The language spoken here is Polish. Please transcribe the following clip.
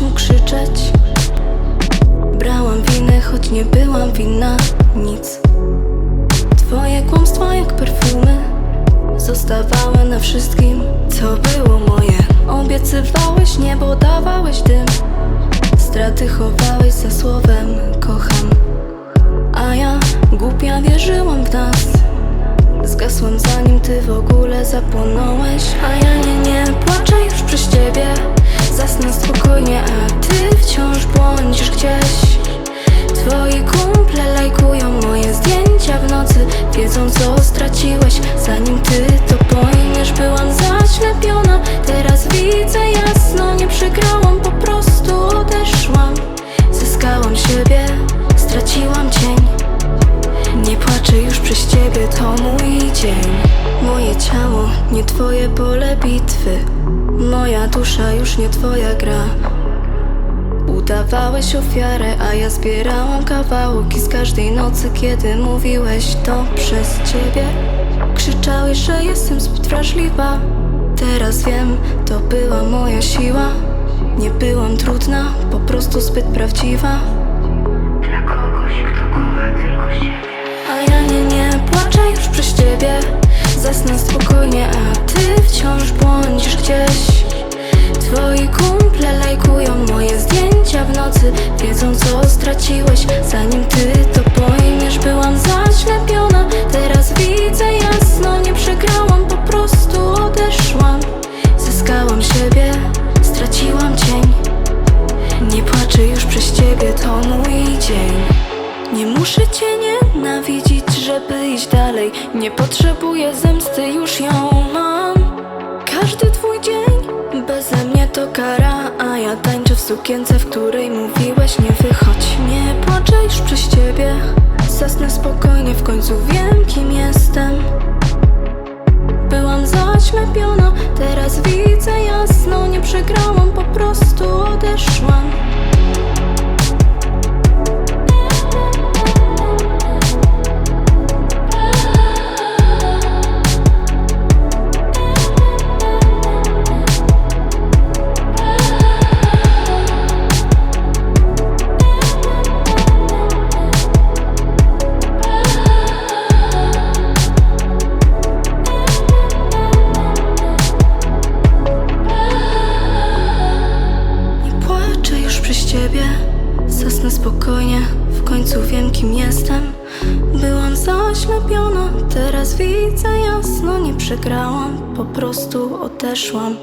mógł krzyczeć. Brałam winę, choć nie byłam winna nic. Twoje kłamstwa jak perfumy Zostawały na wszystkim, co było moje. Obiecywałeś niebo, dawałeś dym. Straty chowałeś za słowem kocham. A ja głupia wierzyłam w nas. Zgasłem zanim ty w ogóle zapłonąłeś. A ja nie, nie płaczę Wiedzą co straciłeś, zanim ty to pojmiesz. Byłam zaślepiona, teraz widzę jasno. Nie przegrałam, po prostu odeszłam. Zyskałam siebie, straciłam cień. Nie płaczę już przez ciebie, to mój dzień. Moje ciało, nie twoje pole bitwy. Moja dusza już nie twoja gra Udawałeś ofiarę, a ja zbierałam kawałki z każdej nocy Kiedy mówiłeś to przez ciebie. Krzyczałeś, że jestem zbyt wrażliwa Teraz wiem, to była moja siła. Nie byłam trudna, po prostu zbyt prawdziwa. Dla kogoś, kto kocha tylko siebie. A ja nie, nie płaczę już przez ciebie. Zasnę spokojnie, a ty wciąż błądzisz nocy Wiedzą co straciłeś, zanim ty to pojmiesz. Byłam zaślepiona, teraz widzę jasno Nie przegrałam, po prostu odeszłam. Zyskałam siebie, straciłam cień. Nie płaczę już przez ciebie, to mój dzień. Nie muszę cię nienawidzić, żeby iść dalej. Nie potrzebuję zemsty, już ją mam w sukience, w której mówiłeś nie wychodź. Nie płaczę już przez ciebie. Zasnę spokojnie, w końcu wiem kim jestem. Byłam zaślepiona, teraz widzę jasno. Nie przegrałam, po prostu odeszłam spokojnie, w końcu wiem kim jestem. Byłam zaślepiona, teraz widzę jasno Nie przegrałam, po prostu odeszłam